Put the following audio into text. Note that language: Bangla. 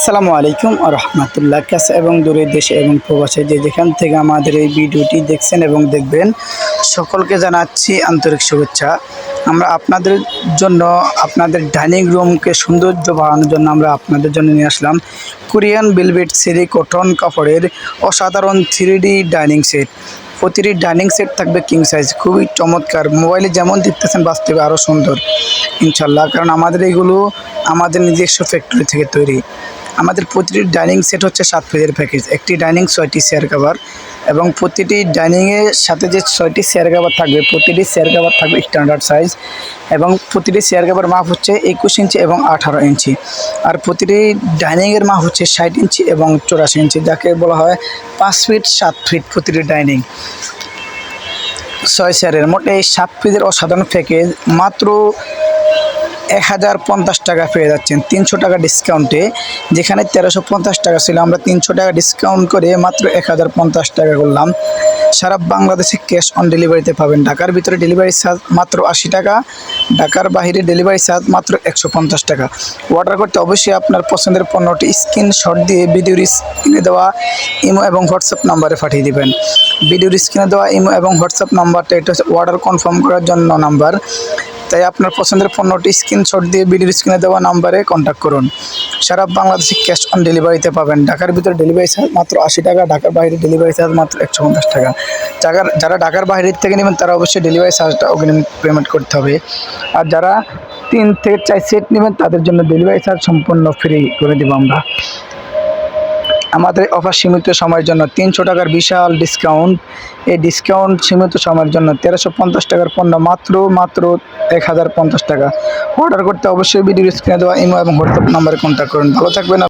আসসালামু আলাইকুম রহমতুল্লাহ। কাছে এবং দূরের দেশে এবং প্রবাসে যে যেখান থেকে আমাদের এই ভিডিওটি দেখছেন এবং দেখবেন, সকলকে জানাচ্ছি আন্তরিক শুভেচ্ছা। আমরা আপনাদের জন্য, আপনাদের ডাইনিং রুমকে সৌন্দর্য বাড়ানোর জন্য আমরা আপনাদের জন্য নিয়ে আসলাম কোরিয়ান বেলভেট সিরি কটন কাপড়ের অসাধারণ থ্রি ডাইনিং সেট। প্রতিটি ডাইনিং সেট থাকবে কিং সাইজ, খুবই চমৎকার। মোবাইলে যেমন দেখতেছেন, বাস্তবে আরও সুন্দর, ইনশাল্লাহ। কারণ আমাদের এগুলো আমাদের নিজস্ব ফ্যাক্টরি থেকে তৈরি। আমাদের প্রতিটি ডাইনিং সেট হচ্ছে সাত পেজের প্যাকেজ একটি ডাইনিং, ছয়টি চেয়ার কাভার এবং প্রতিটি ডাইনিংয়ের সাথে যে ছয়টি চেয়ার কাভার থাকবে, প্রতিটি চেয়ার কাভার থাকবে স্ট্যান্ডার্ড সাইজ এবং প্রতিটি চেয়ার কাভার মাপ হচ্ছে একুশ ইঞ্চি এবং আঠারো ইঞ্চি। আর প্রতিটি ডাইনিংয়ের মাপ হচ্ছে ষাট ইঞ্চি এবং চৌরাশি ইঞ্চি, যাকে বলা হয় পাঁচ ফিট সাত ফিট প্রতিটি ডাইনিং। ছয় চেয়ারের মোট এই সাত ফিটের অসাধারণ প্যাকেজ মাত্র এক হাজার পঞ্চাশ টাকা পেয়ে যাচ্ছেন। তিনশো টাকা ডিসকাউন্টে যেখানে তেরোশো পঞ্চাশ টাকা ছিল। আমরা তিনশো টাকা ডিসকাউন্ট করে মাত্র এক হাজার পঞ্চাশ টাকা করলাম। সারা বাংলাদেশে ক্যাশ অন ডেলিভারিতে পাবেন। ঢাকার ভিতরে ডেলিভারি চার্জ মাত্র আশি টাকা, ঢাকার বাইরে ডেলিভারি চার্জ মাত্র একশো পঞ্চাশ টাকা। অর্ডার করতে অবশ্যই আপনার পছন্দের পণ্যটি স্ক্রিনশট দিয়ে ভিডিওর স্ক্রিনে দেওয়া ইমো এবং হোয়াটসঅ্যাপ নাম্বারে পাঠিয়ে দেবেন। ভিডিওর স্ক্রিনে দেওয়া ইমো এবং হোয়াটসঅ্যাপ নাম্বারটা এটা অর্ডার কনফার্ম করার জন্য নাম্বার তাই আপনার পছন্দের পণ্যটি স্ক্রিনশট দিয়ে ভিডিওর স্ক্রিনে দেওয়া নাম্বারে কন্ট্যাক্ট করুন। সারা বাংলাদেশে ক্যাশ অন ডেলিভারিতে পাবেন। ঢাকার ভিতরে ডেলিভারি চার্জ মাত্র আশি টাকা, ঢাকার বাইরে ডেলিভারি চার্জ মাত্র একশো পঞ্চাশ টাকা। যারা যারা ঢাকার বাইরের থেকে নেবেন, তারা অবশ্যই ডেলিভারি চার্জটা অগ্রিম পেমেন্ট করতে হবে। আর যারা তিন থেকে চার সেট নেবেন, তাদের জন্য ডেলিভারি চার্জ সম্পূর্ণ ফ্রি করে দেবো আমরা। আমাদের অফার সীমিত সময়ের জন্য তিনশো টাকার বিশাল ডিসকাউন্ট এই ডিসকাউন্ট সীমিত সময়ের জন্য তেরোশো পঞ্চাশ টাকার পণ্য মাত্র মাত্র এক হাজার পঞ্চাশ টাকা। অর্ডার করতে অবশ্যই ভিডিও স্ক্রিনে দেওয়া ইমো এবং হোয়াটসঅ্যাপ নাম্বারে কন্ট্যাক্ট করুন। ভালো থাকবেন